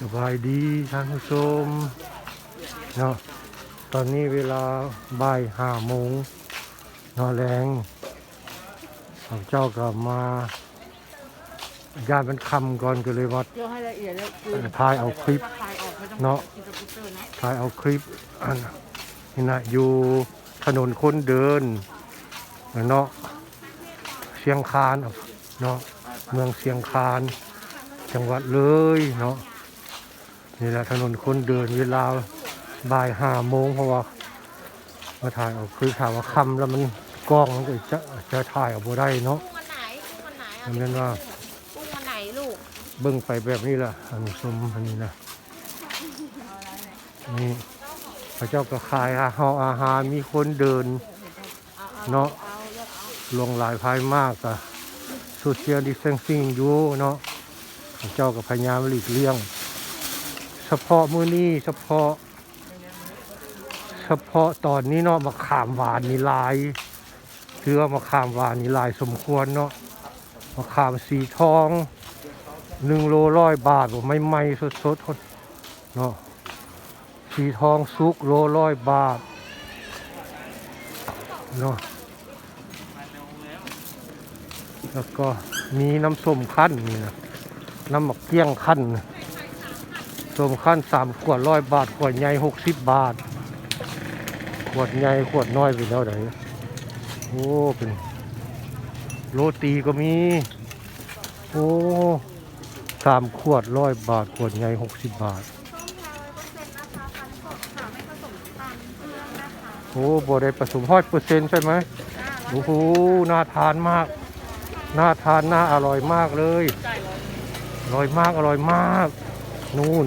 สบายดีท่านผู้ชมเนาะตอนนี้เวลาบ่ายห้าโมงนอนแรงข้าพเจ้ากลับมาญาติมันคำก่อนก็เลยว่าเกี่ยวให้ละเอียดแล้วคือถ่ายเอาคลิปถ้าคลายออกไม่ต้องเนาะ กินสกูตเตอร์นะถ่ายเอาคลิปอันนี่นะอยู่ถนนคนเดินเนาะเชียงคานเนาะเมืองเชียงคาน จังหวัดเลยเนาะ นี่แหละถนนคนเดินเวลาบ่ายห้าโมงเพราะว่ามาถ่ายเอาคลิปถ่ายว่าคำแล้วมันกล้องมันก็จะจะถ่ายเอาบ่ได้เนาะวันไหนวันไหนอันนั้นว่ากุ้งวันไหนลูกเบิ่งไปแบบนี้ล่ะอันนี้ชมอันนี้นะนี่พระเจ้าก็ขายอาหารอาหารมีคนเดินเนาะลงหลายภายมากอะโซเชียลดิสเทนซิ่งอยู่เนาะพระเจ้าก็พยายามหลีกเลี่ยง เฉพาะมื้อนี้เฉพาะ เฉพาะตอนนี้เนาะมะขามหวานนี่ลายคือว่ามะขามหวานนี่ลายสมควรเนาะมะขามสีทองหนึ่งโลร้อยบาทผมไม่ไม่สดสดๆเนาะสีทองซุกโลร้อยบาทเนาะแล้วก็มีน้ำส้มขั้นนี่นะน้ำหมักเกี้ยงขั้นนะ ส้มขั้นสามขวดร้อยบาท ขวดใหญ่หกสิบบาท ขวดใหญ่ขวดน้อยไปแล้วไหนโอ้เป็นโรตีก็มี โอ้สามขวดร้อยบาท ขวดใหญ่หกสิบบาท โอ้บได้ผสมห้อยเปอร์เซ็นต์ใช่ไหมโอ้โหน่าทานมาก น่าทานน่าอร่อยมากเลยอร่อยมากอร่อยมาก นู่น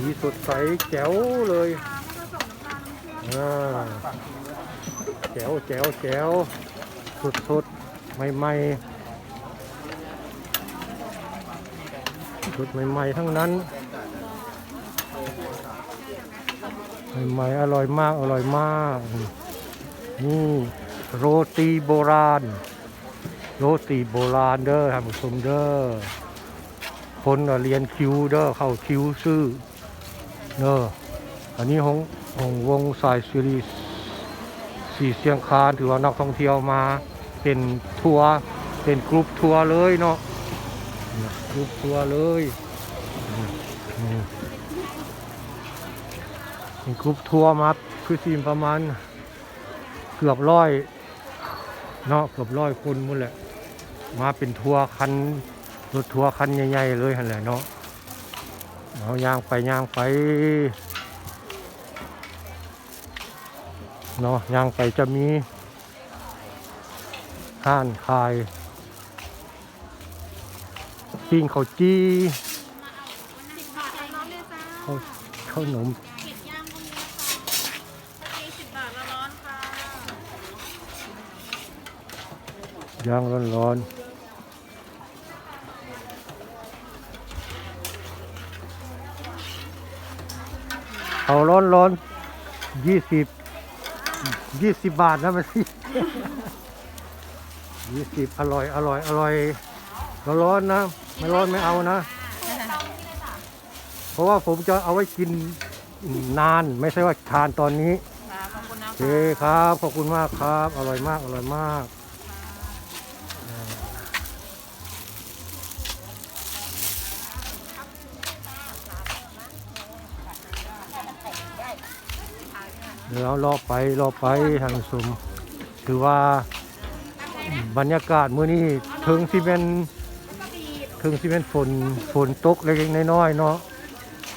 สีสดใสแจ๋วเลยอ่าแจ๋วแจ๋วแจ๋วสดสดใหม่ใหม่ๆสดใหม่ๆทั้งนั้นใหม่ๆอร่อยมากอร่อยมาก นี่โรตีโบราณ โรตีโบราณเด้อท่านผู้ชมเด้อคนเรียนคิวเด้อเข้าคิวซื้อ เด้ออันนี้ของของวงสายซีรีส์สีเสียงคานถือว่านักท่องเที่ยวมาเป็นทัวร์เป็นกรุ๊ปทัวร์เลยเนาะกรุ๊ปทัวร์เลยอืมมีกรุ๊ปทัวร์มาคือทีมประมาณเกือบร้อยเนาะเกือบร้อยคนหมดแหละ มาเป็นทัวร์คันรถทัวร์คันใหญ่ๆเลยหันแหละเนาะ เอาย่างไปย่างไปเนาะย่างไปจะมีห้านขายปิ้งข้าวจี้สิบบาทร้อนๆเลยจ้าข้าวข้าวหนมปิดย่างก็มีค่ะถ้ามีสิบบาทละร้อนค่ะย่างร้อนๆ เอาร้อนร้อนยี่สิบยี่สิบบาทนะมันสิยี่สิบอร่อยอร่อยอร่อยร้อนร้อนๆนะ ไม่ร้อนไม่เอานะ เพราะว่าผมจะเอาไว้กินนานไม่ใช่ว่าทานตอนนี้ค่ะขอบคุณนะโอเคครับ ขอบคุณมากครับ อร่อยมากอร่อยมาก เดี๋ยวรอไปรอไปทางสมถือว่าบรรยากาศมื้อนี้ถึงที่เป็นถึงที่เป็นฝนฝนตกเล็กๆน้อยๆเนาะ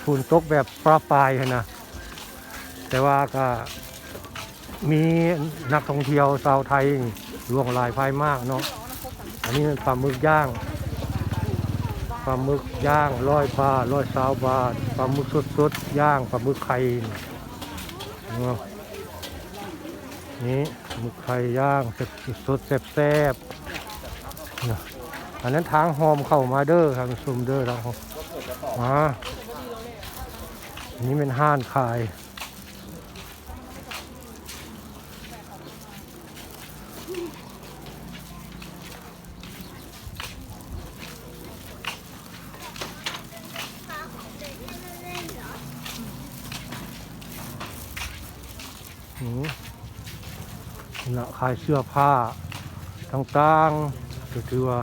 ฝนตกแบบปลาปลายนะแต่ว่าก็มีนักท่องเที่ยวชาวไทยล่วงหลายภายมากเนาะอันนี้ปลาหมึกย่างปลาหมึกย่างร้อยบาทร้อยสาวบาทปลาหมึกสดๆย่างปลาหมึกไข่ เนาะนี่หมึกไข่ย่างสดแซ่บๆเนาะอันนั้นทางหอมเข้ามาเด้อทางซุมเด้อทาอมมานี่เป็นห้านขาย นะขายเสื้อผ้าต่างๆก็ถือว่า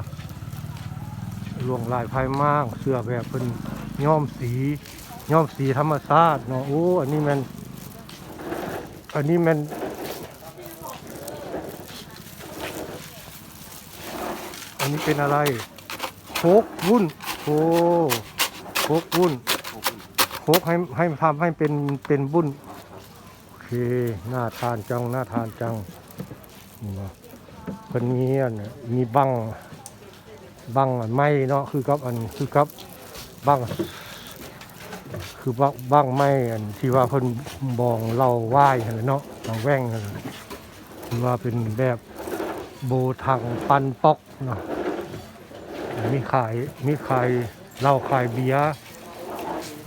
ลวงลายภายมากเสื้อแบบเป็นย้อมสีย้อมสีธรรมชาติเนาะโอ้อันนี้มันอันนี้มันอันนี้เป็นอะไรโคกวุ้นโอ้โคกวุ้นโคกให้ให้ทำให้เป็นเป็นบุ้นโอเคน่าทานจังน่าทานจัง เนาะคนนี้อันมีบังบังอันไม้เนาะคือกับอันคือกับบังคือบังบังไม้อันที่ว่าเพิ่นบองเล่าไหว้หั่นแหละเนาะบางแว่งคือว่าเป็นแบบโบทังปันปอกเนาะมีขายมีขายเหล้าขายเบียร์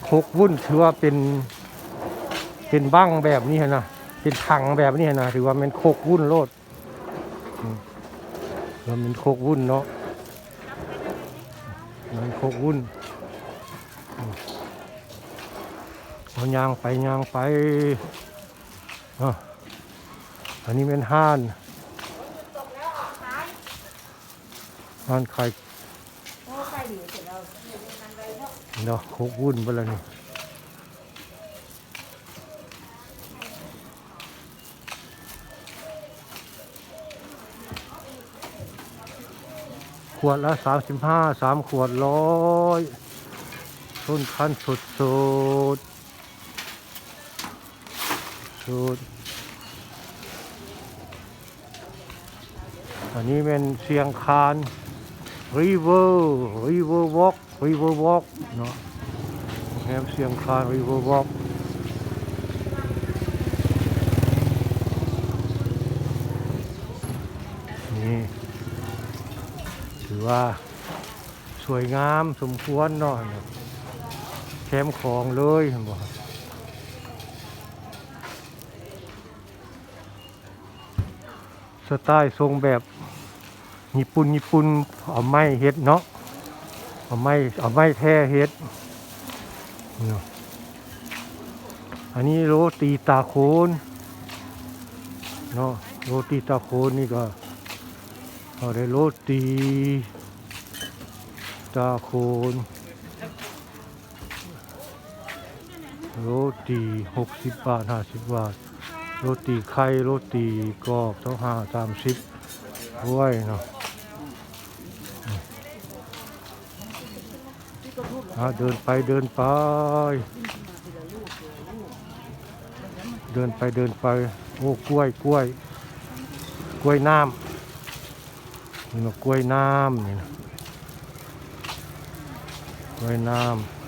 คกวุ้นถือว่าเป็นเป็นบ้างแบบนี้นะเป็นถังแบบนี้นะถือว่าเป็นโคกวุ่นโลด แล้วมันโคกวุ่นเนาะมันโคกวุ่นอืมเอายางไปยางไปอะอันนี้เป็นห้านห้านไข่เนาะโคกวุ่นไปแล้วนี่ ขวดละสามสิบห้าสามขวดร้อยต้นคันสุดสุดสุดอันนี้เป็นเชียงคานริเวอร์ริเวอร์วอล์กริเวอร์วอล์กเนาะแฮมเชียงคานริเวอร์วอล์กนี่ ถือ ว่า สวยงามสมควรเนาะแคมของเลยเห็นบ่สไตล์ทรงแบบญี่ปุ่นญี่ปุ่นเอาไม้เฮ็ดเนาะเอาไม้เอาไม้แท้เฮ็ดเนาะอันนี้โรตีตาโคนเนาะโรตีตาโคนนี่ก็ อาได้โรตีตาโคนโรตีหกสิบบาทห้าสิบบาท โรตีไข่โรตีกรอบเท่าห้าสามสิบด้วยเนาะเดินไปเดินไป เดินไปเดินไป โอ้กล้วยกล้วย กล้วยน้ำ นี่มากล้วยน้ำนี่นะกล้วยน้ำ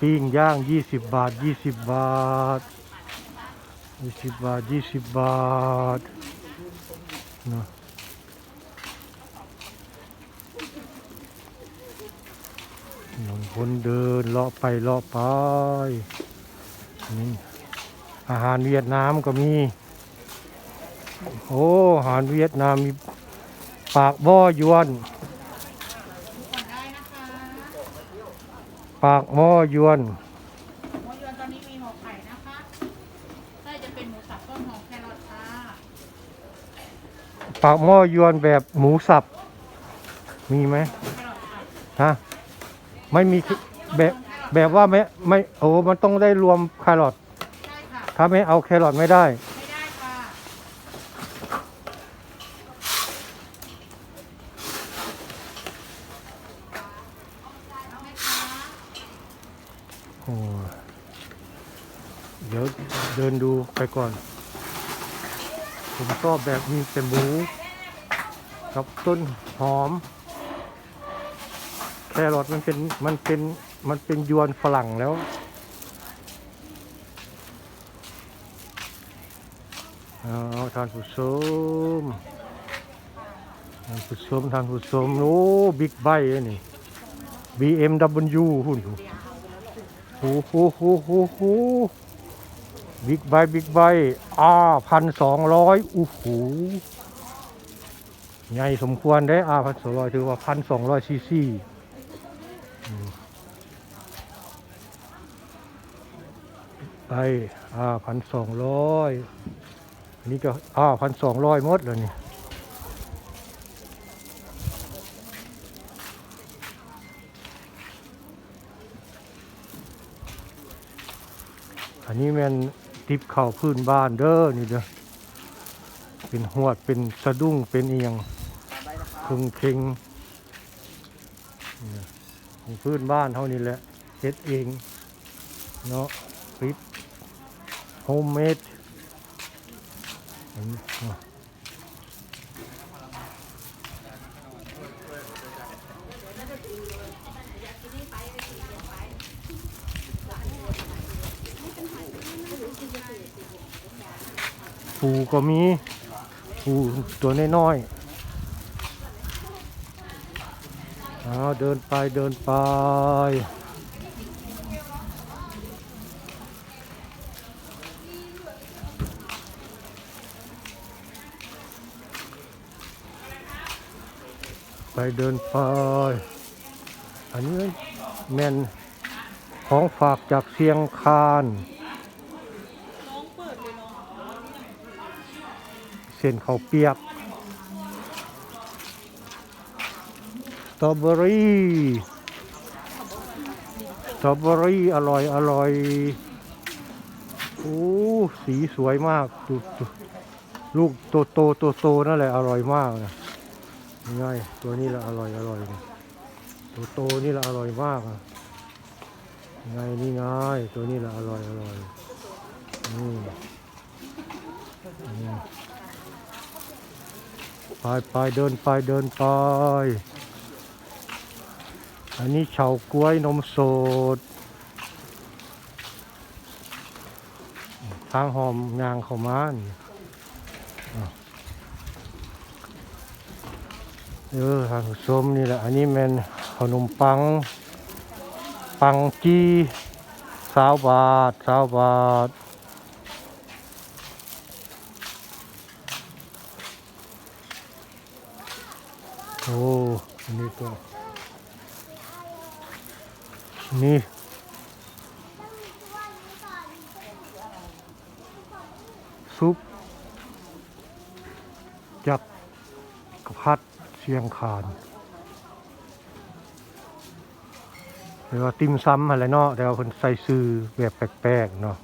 ปิ้งย่าง 20 บาท 20 บาท ยี่สิบบาทยี่สิบบาทนะหนุ่มคนเดินเลาะไปเลาะไปนี่อาหารเวียดนามก็มี โอ้อาหารเวียดนามมีปากบ่อยวน ปากหม้อยวน หมูยวนตอนนี้มีห่อไข่นะคะไส้จะเป็นหมูสับต้นหอมแครอทค่ะ ปากหม้อยวนแบบหมูสับ มีไหมแครอทค่ะฮะไม่มีแบบแบบว่าไม่ไม่โอ้มันต้องได้รวมแครอทใช่ค่ะถ้าไม่เอาแครอทไม่ได้ไม่ได้ค่ะเอาไหมคะโอ้เดี๋ยวเดินดูไปก่อน ผมชอบแบบมีแต่หมูกับต้นหอม แครอทมันเป็นมันเป็นมันเป็นยวนฝรั่งแล้ว เอาทานผู้ชมทานผู้ชมทานผู้ชมโอ้บิ๊กไบค์นี่ BMW หุ่นโอ้โหโหโหโห บิ๊กไบค์บิ๊กไบค์อาพันสองร้อยโอ้โหใหญ่สมควรได้อาพันสองร้อยถือว่าพันสองร้อยซีซีไปอาพันสองร้อยนี่ก็อาพันสองร้อยมดแล้วนี่อันนี้แมัน ติบเข่าพื้นบ้านเด้อนี่เด้อเป็นหวดเป็นสะดุ้งเป็นเอียงคึงเคงนี่ของพื้นบ้านเท่านี้แหละเฮ็ดเองเนาะปิปโฮมเมด ปูก็มีปูตัวน้อยๆเอาเดินไปเดินไปไปเดินไป อันนี้แม่นของฝากจากเชียงคาน เส้นข้าวเปียกสตรอเบอรี่สตรอเบอรี่อร่อยอร่อยโอ้สีสวยมากดูดูลูกโตโตโตโตนั่นแหละอร่อยมากนะง่ายตัวนี้ละอร่อยอร่อยเลยตัวโตนี่ละอร่อยมากอะไงนี่ง่ายตัวนี้ละอร่อยอร่อยนี่นี่ ไปไปเดินไปเดินไป อันนี้เฉาก้วยนมสด ทางหอมยางเขามานี่เออทางส้มนี่แหละ อันนี้แมันขนมปัง ปังจีสาวบาทสาวบาท อ้อันนี้ตัวนี่ซุปจับกระพัดเชียงคานหรือว่าติมซ้ำอะไรเนาะแต่ว่าคนใส่ซื้อแบบแปลกๆเนาะ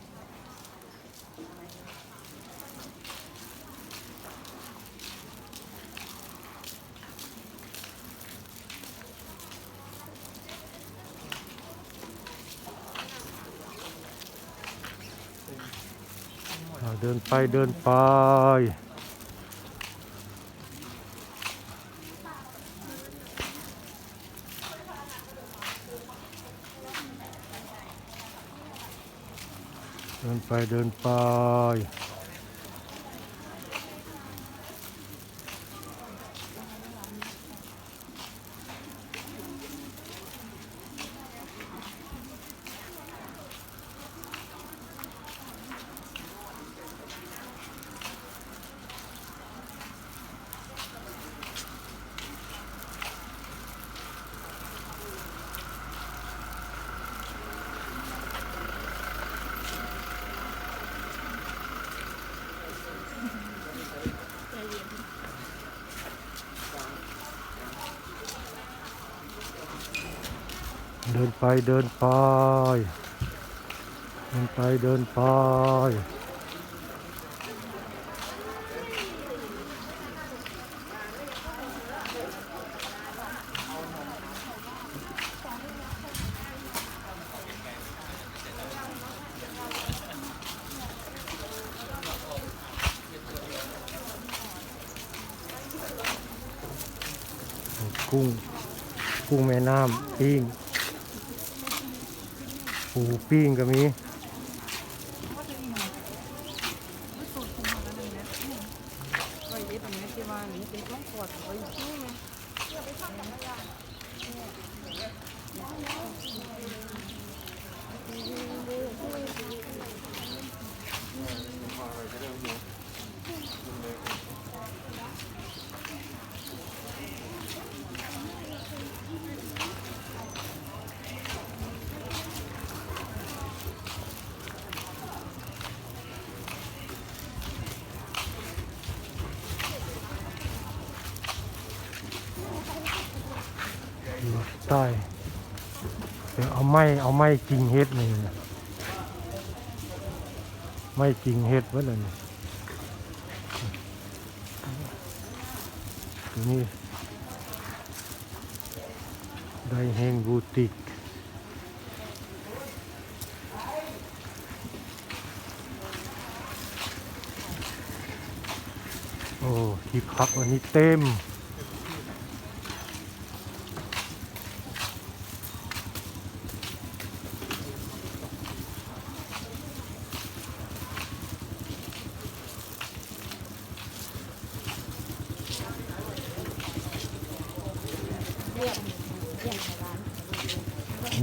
ดินไปเดินไป เดินไปเดินไป เดินไปเดินไป เดินไปเดินไป กุ้ง กุ้งแม่น้ำปิ้ง ปูปิ้งก็มี ไว้ยึดตรงนี้ที่ว่านี่เป็นต้องกดไว้ที่ไหม อยู่ ใต้เดี๋ยวเอาไม้เอาไม้จริงเฮ็ดนี่นะไม้จริงเฮ็ดไว้เลยนี่ได้เฮงบูติกโอ้ที่พักวันนี้เต็ม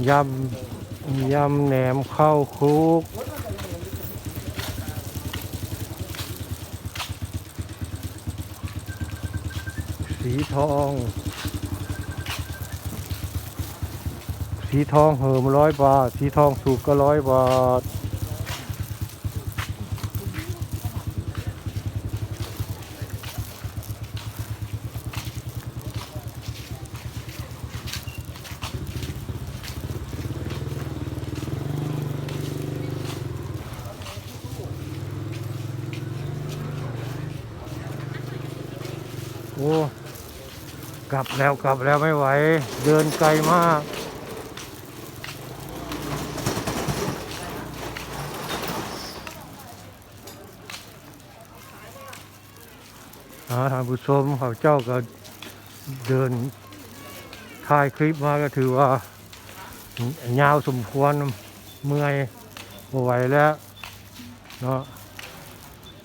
ยำยำแหนมข้าวคลุกสีทอง สีทองเหิมร้อยบาท สีทองสุกก็ร้อยบาท โอ้ กลับแล้วกลับแล้วไม่ไหว เดินไกลมากอาทานผู้ชมเขาเจ้าก็เดินถ่ายคลิปมาก็ถือว่ายาวสมควรเมื่อยบ่ไหวแล้วเนาะ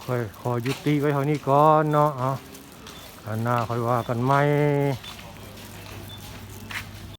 ค่อยขอยุติไว้เท่านี้ก่อนเนาะเอ อันหน้าค่อยว่ากันไหม